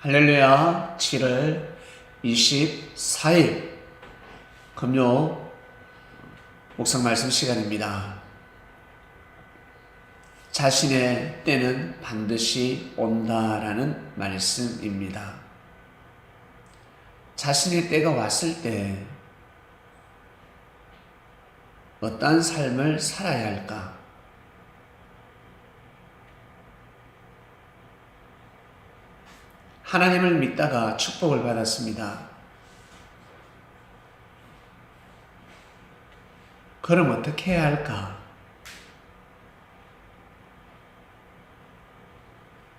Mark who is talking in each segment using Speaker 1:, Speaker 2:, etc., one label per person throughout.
Speaker 1: 할렐루야 7월 24일 금요 목상 말씀 시간입니다. 자신의 때는 반드시 온다라는 말씀입니다. 자신의 때가 왔을 때 어떠한 삶을 살아야 할까? 하나님을 믿다가 축복을 받았습니다. 그럼 어떻게 해야 할까?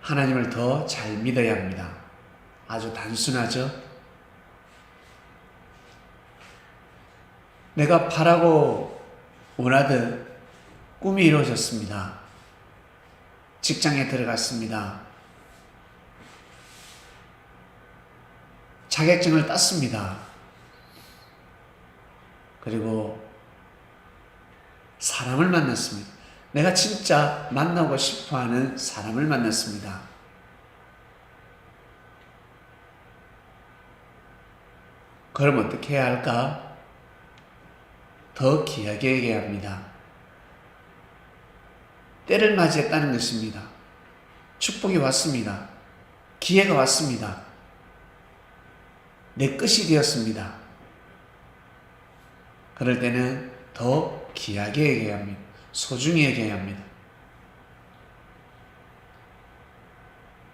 Speaker 1: 하나님을 더 잘 믿어야 합니다. 아주 단순하죠? 내가 바라고 원하듯 꿈이 이루어졌습니다. 직장에 들어갔습니다. 자격증을 땄습니다. 그리고 사람을 만났습니다. 내가 진짜 만나고 싶어 하는 사람을 만났습니다. 그럼 어떻게 해야 할까? 더 귀하게 얘기해야 합니다. 때를 맞이했다는 것입니다. 축복이 왔습니다. 기회가 왔습니다. 내 것이 되었습니다. 그럴 때는 더 귀하게 얘기해야 합니다. 소중히 얘기해야 합니다.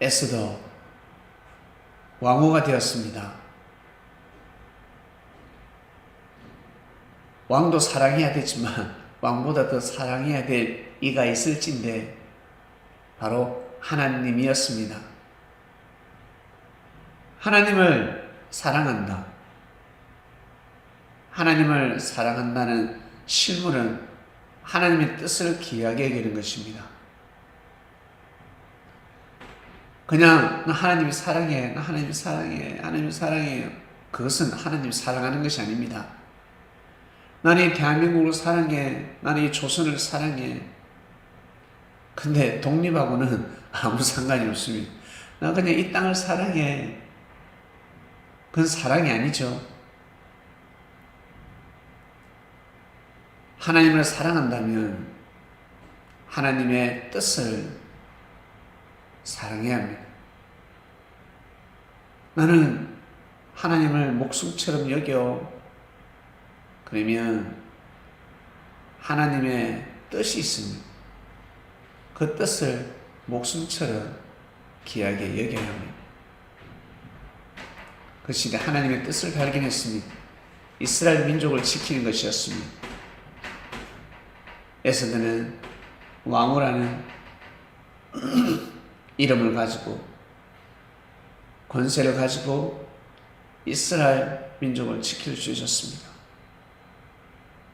Speaker 1: 에스더 왕후가 되었습니다. 왕도 사랑해야 되지만 왕보다 더 사랑해야 될 이가 있을진데 바로 하나님이었습니다. 하나님을 사랑한다. 하나님을 사랑한다는 실물은 하나님의 뜻을 기하게 여기는 것입니다. 그냥 나 하나님이 사랑해, 나 하나님이 사랑해, 하나님이 사랑해요. 그것은 하나님 사랑하는 것이 아닙니다. 나는 이 대한민국을 사랑해, 나는 이 조선을 사랑해. 근데 독립하고는 아무 상관이 없습니다. 나 그냥 이 땅을 사랑해. 그건 사랑이 아니죠. 하나님을 사랑한다면 하나님의 뜻을 사랑해야 합니다. 나는 하나님을 목숨처럼 여겨. 그러면 하나님의 뜻이 있습니다. 그 뜻을 목숨처럼 귀하게 여겨야 합니다. 그것이 하나님의 뜻을 발견했습니다. 이스라엘 민족을 지키는 것이었습니다. 에스더는 왕후라는 이름을 가지고 권세를 가지고 이스라엘 민족을 지킬 수 있었습니다.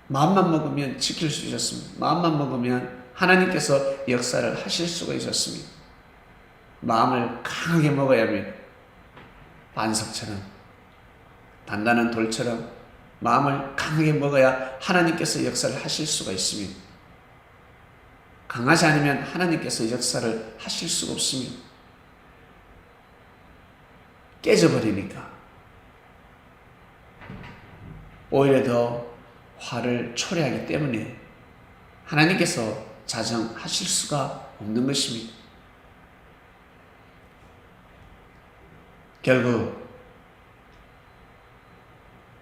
Speaker 1: 마음만 먹으면 지킬 수 있었습니다. 마음만 먹으면 하나님께서 역사를 하실 수가 있었습니다. 마음을 강하게 먹어야 합니다. 반석처럼 단단한 돌처럼 마음을 강하게 먹어야 하나님께서 역사를 하실 수가 있습니다. 강하지 않으면 하나님께서 역사를 하실 수가 없습니다. 깨져버리니까 오히려 더 화를 초래하기 때문에 하나님께서 자정하실 수가 없는 것입니다. 결국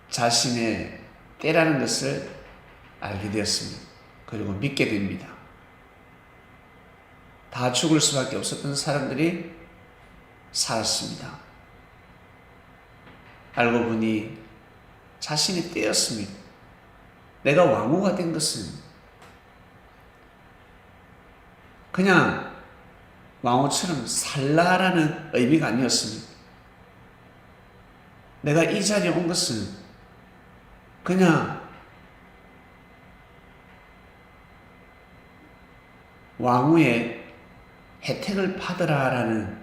Speaker 1: 자신의 때라는 것을 알게 되었습니다. 그리고 믿게 됩니다. 다 죽을 수밖에 없었던 사람들이 살았습니다. 알고 보니 자신이 때였습니다. 내가 왕후가 된 것은 그냥 왕후처럼 살라라는 의미가 아니었습니다. 내가 이 자리에 온 것은 그냥 왕후의 혜택을 받으라라는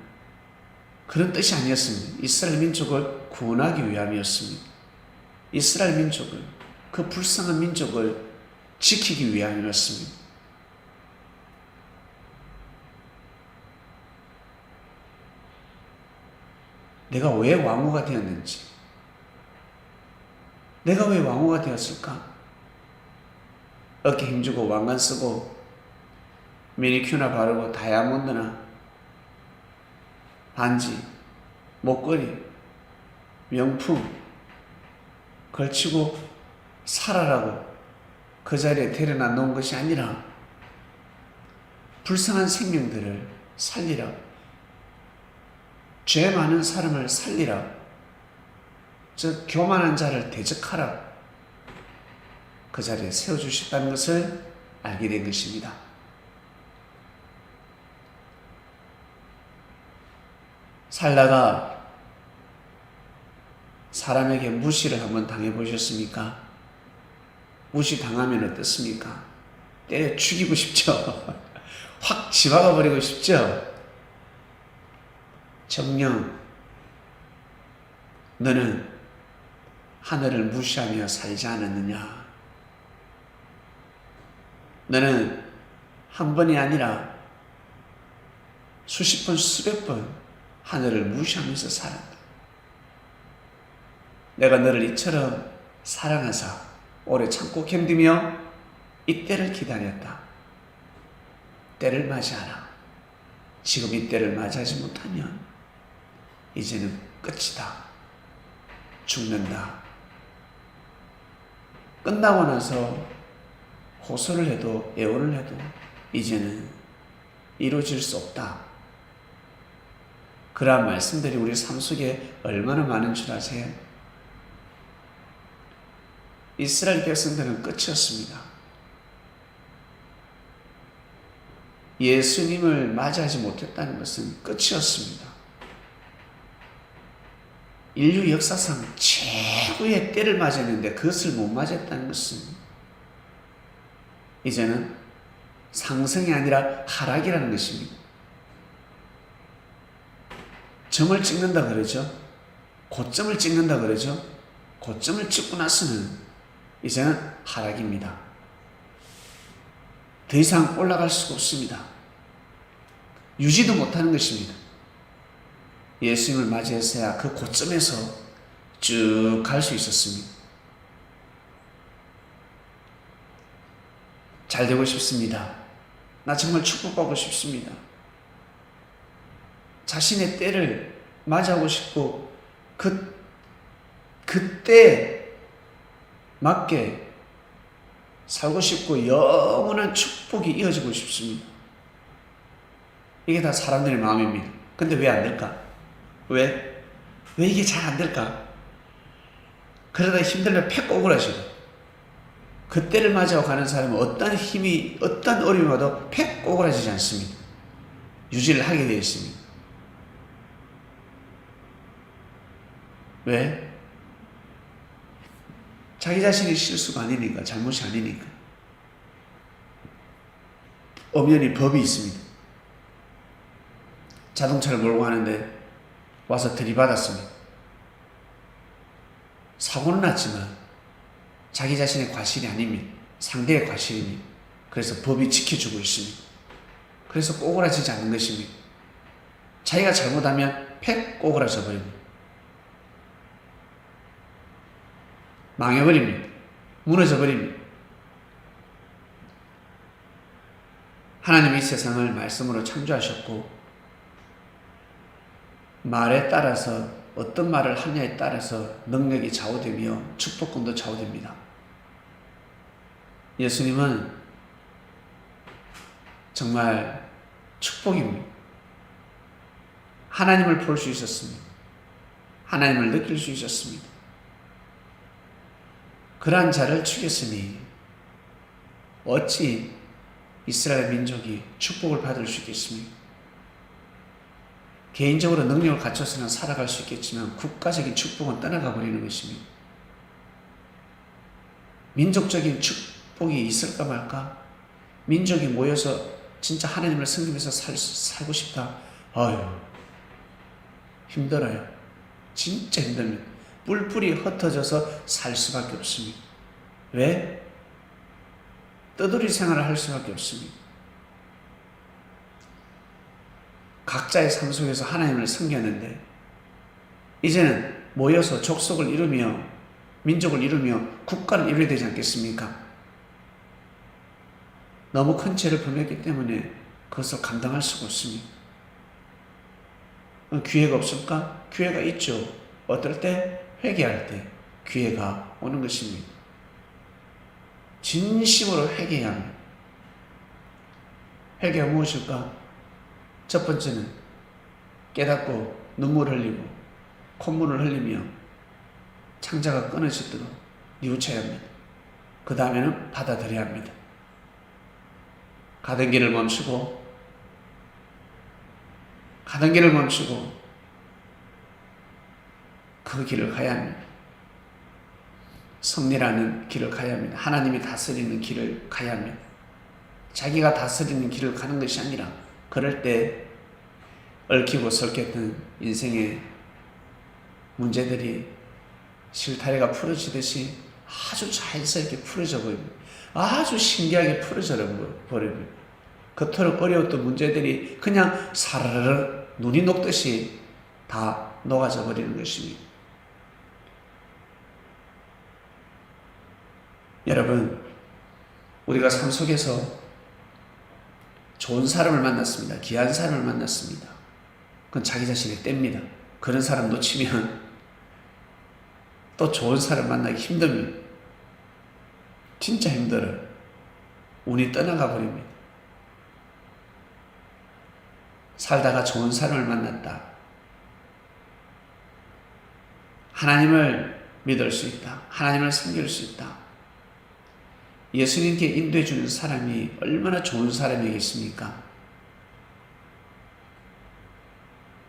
Speaker 1: 그런 뜻이 아니었습니다. 이스라엘 민족을 구원하기 위함이었습니다. 이스라엘 민족을, 그 불쌍한 민족을 지키기 위함이었습니다. 내가 왜 왕후가 되었는지, 내가 왜 왕후가 되었을까? 어깨 힘주고 왕관 쓰고 매니큐나 바르고 다이아몬드나 반지, 목걸이, 명품 걸치고 살아라고 그 자리에 데려다 놓은 것이 아니라 불쌍한 생명들을 살리라. 죄 많은 사람을 살리라. 저 교만한 자를 대적하라. 그 자리에 세워 주셨다는 것을 알게 된 것입니다. 살다가 사람에게 무시를 한번 당해 보셨습니까? 무시 당하면 어떻습니까? 때려 죽이고 싶죠? 확 집어가 버리고 싶죠? 정령, 너는 하늘을 무시하며 살지 않았느냐? 너는 한 번이 아니라 수십 번, 수백 번 하늘을 무시하면서 살았다. 내가 너를 이처럼 사랑하사 오래 참고 견디며 이때를 기다렸다. 때를 맞이하라. 지금 이때를 맞이하지 못하면 이제는 끝이다. 죽는다. 끝나고 나서 호소를 해도 애원을 해도 이제는 이루어질 수 없다. 그러한 말씀들이 우리 삶 속에 얼마나 많은 줄 아세요? 이스라엘 백성들은 끝이었습니다. 예수님을 맞이하지 못했다는 것은 끝이었습니다. 인류 역사상 최고의 때를 맞았는데 그것을 못 맞았다는 것은 이제는 상승이 아니라 하락이라는 것입니다. 점을 찍는다 그러죠. 고점을 찍는다 그러죠. 고점을 찍고 나서는 이제는 하락입니다. 더 이상 올라갈 수가 없습니다. 유지도 못하는 것입니다. 예수님을 맞이했어야 그 고점에서 쭉 갈 수 있었습니다. 잘 되고 싶습니다. 나 정말 축복받고 싶습니다. 자신의 때를 맞이하고 싶고 그 그때 맞게 살고 싶고 영원한 축복이 이어지고 싶습니다. 이게 다 사람들의 마음입니다. 근데 왜 안 될까? 왜? 왜 이게 잘 안 될까? 그러다 힘들면 팩 오그라지고 그때를 맞이하고 가는 사람은 어떤 힘이 어떤 어려움이 와도 팩 오그라지지 않습니다. 유지를 하게 되어 있습니다. 왜? 자기 자신이 실수가 아니니까, 잘못이 아니니까. 엄연히 법이 있습니다. 자동차를 몰고 가는데 와서 들이받았습니다. 사고는 났지만 자기 자신의 과실이 아닙니다. 상대의 과실입니다. 그래서 법이 지켜주고 있습니다. 그래서 꼬그라지지 않는 것입니다. 자기가 잘못하면 팩 꼬그라져 버립니다. 망해버립니다. 무너져 버립니다. 하나님이 세상을 말씀으로 창조하셨고, 말에 따라서 어떤 말을 하냐에 따라서 능력이 좌우되며 축복권도 좌우됩니다. 예수님은 정말 축복입니다. 하나님을 볼 수 있었습니다. 하나님을 느낄 수 있었습니다. 그러한 자를 죽였으니 어찌 이스라엘 민족이 축복을 받을 수 있겠습니까? 개인적으로 능력을 갖춰서는 살아갈 수 있겠지만 국가적인 축복은 떠나가 버리는 것입니다. 민족적인 축복이 있을까 말까? 민족이 모여서 진짜 하나님을 섬기면서 살, 살고 싶다. 아유, 힘들어요. 진짜 힘듭니다. 뿔뿔이 흩어져서 살 수밖에 없습니다. 왜? 떠돌이 생활을 할 수밖에 없습니다. 각자의 삶 속에서 하나님을 섬겼는데 이제는 모여서 족속을 이루며 민족을 이루며 국가를 이루어야 되지 않겠습니까? 너무 큰 죄를 범했기 때문에 그것을 감당할 수가 없습니다. 어, 기회가 없을까? 기회가 있죠. 어떨 때? 회개할 때 기회가 오는 것입니다. 진심으로 회개해야 합니다. 회개가 무엇일까? 첫 번째는 깨닫고 눈물 흘리고 콧물을 흘리며 창자가 끊어지도록 뉘우쳐야 합니다. 그 다음에는 받아들여야 합니다. 가던 길을 멈추고 가던 길을 멈추고 그 길을 가야 합니다. 성리라는 길을 가야 합니다. 하나님이 다스리는 길을 가야 합니다. 자기가 다스리는 길을 가는 것이 아니라 그럴 때 얽히고 설켰던 인생의 문제들이 실타래가 풀어지듯이 아주 자연스럽게 풀어져 버립니다. 아주 신기하게 풀어져 버립니다. 그토록 어려웠던 문제들이 그냥 사르르 눈이 녹듯이 다 녹아져 버리는 것입니다. 여러분, 우리가 삶 속에서 좋은 사람을 만났습니다. 귀한 사람을 만났습니다. 그건 자기 자신의 때입니다. 그런 사람 놓치면 또 좋은 사람 만나기 힘듭니다. 진짜 힘들어요. 운이 떠나가 버립니다. 살다가 좋은 사람을 만났다. 하나님을 믿을 수 있다. 하나님을 섬길 수 있다. 예수님께 인도해 주는 사람이 얼마나 좋은 사람이겠습니까?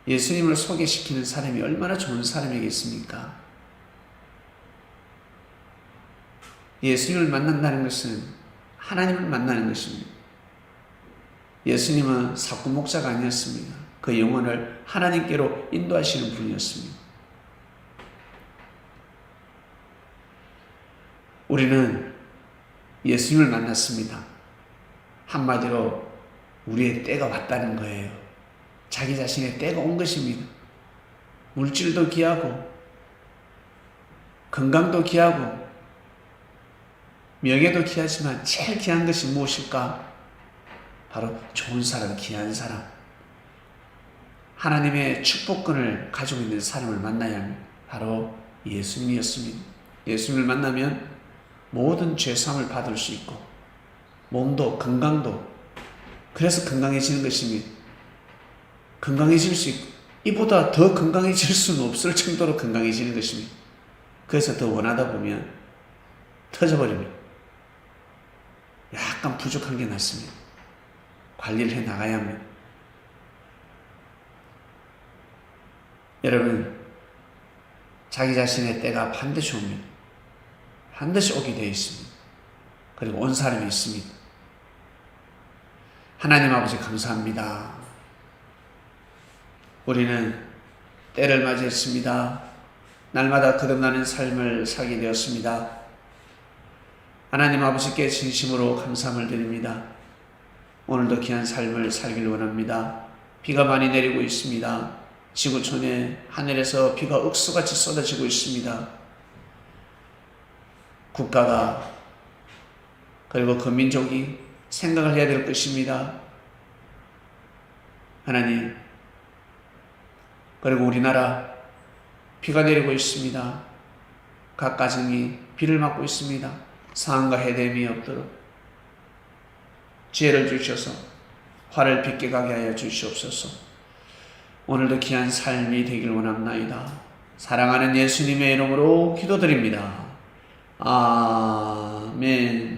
Speaker 1: 예수님을 소개시키는 사람이 얼마나 좋은 사람이겠습니까? 예수님을 만난다는 것은 하나님을 만나는 것입니다. 예수님은 사구 목자가 아니었습니다. 그 영혼을 하나님께로 인도하시는 분이었습니다. 우리는 예수님을 만났습니다. 한마디로 우리의 때가 왔다는 거예요. 자기 자신의 때가 온 것입니다. 물질도 귀하고, 건강도 귀하고, 명예도 귀하지만 제일 귀한 것이 무엇일까? 바로 좋은 사람, 귀한 사람. 하나님의 축복권을 가지고 있는 사람을 만나야 합니다. 바로 예수님이었습니다. 예수님을 만나면 모든 죄상을 받을 수 있고 몸도 건강도 그래서 건강해지는 것입니다. 건강해질 수 있고 이보다 더 건강해질 수는 없을 정도로 건강해지는 것입니다. 그래서 더 원하다 보면 터져버립니다. 약간 부족한 게 낫습니다. 관리를 해 나가야 합니다. 여러분, 자기 자신의 때가 반드시 옵니다. 반드시 오게 되어 있습니다. 그리고 온 사람이 있습니다. 하나님 아버지 감사합니다. 우리는 때를 맞이했습니다. 날마다 거듭나는 삶을 살게 되었습니다. 하나님 아버지께 진심으로 감사함을 드립니다. 오늘도 귀한 삶을 살길 원합니다. 비가 많이 내리고 있습니다. 지구촌에 하늘에서 비가 억수같이 쏟아지고 있습니다. 국가가 그리고 그 민족이 생각을 해야 될 것입니다. 하나님, 그리고 우리나라 비가 내리고 있습니다. 각 가정이 비를 맞고 있습니다. 상과 해됨이 없도록 지혜를 주셔서 화를 빗게 가게 하여 주시옵소서. 오늘도 귀한 삶이 되길 원합나이다. 사랑하는 예수님의 이름으로 기도드립니다. 아멘.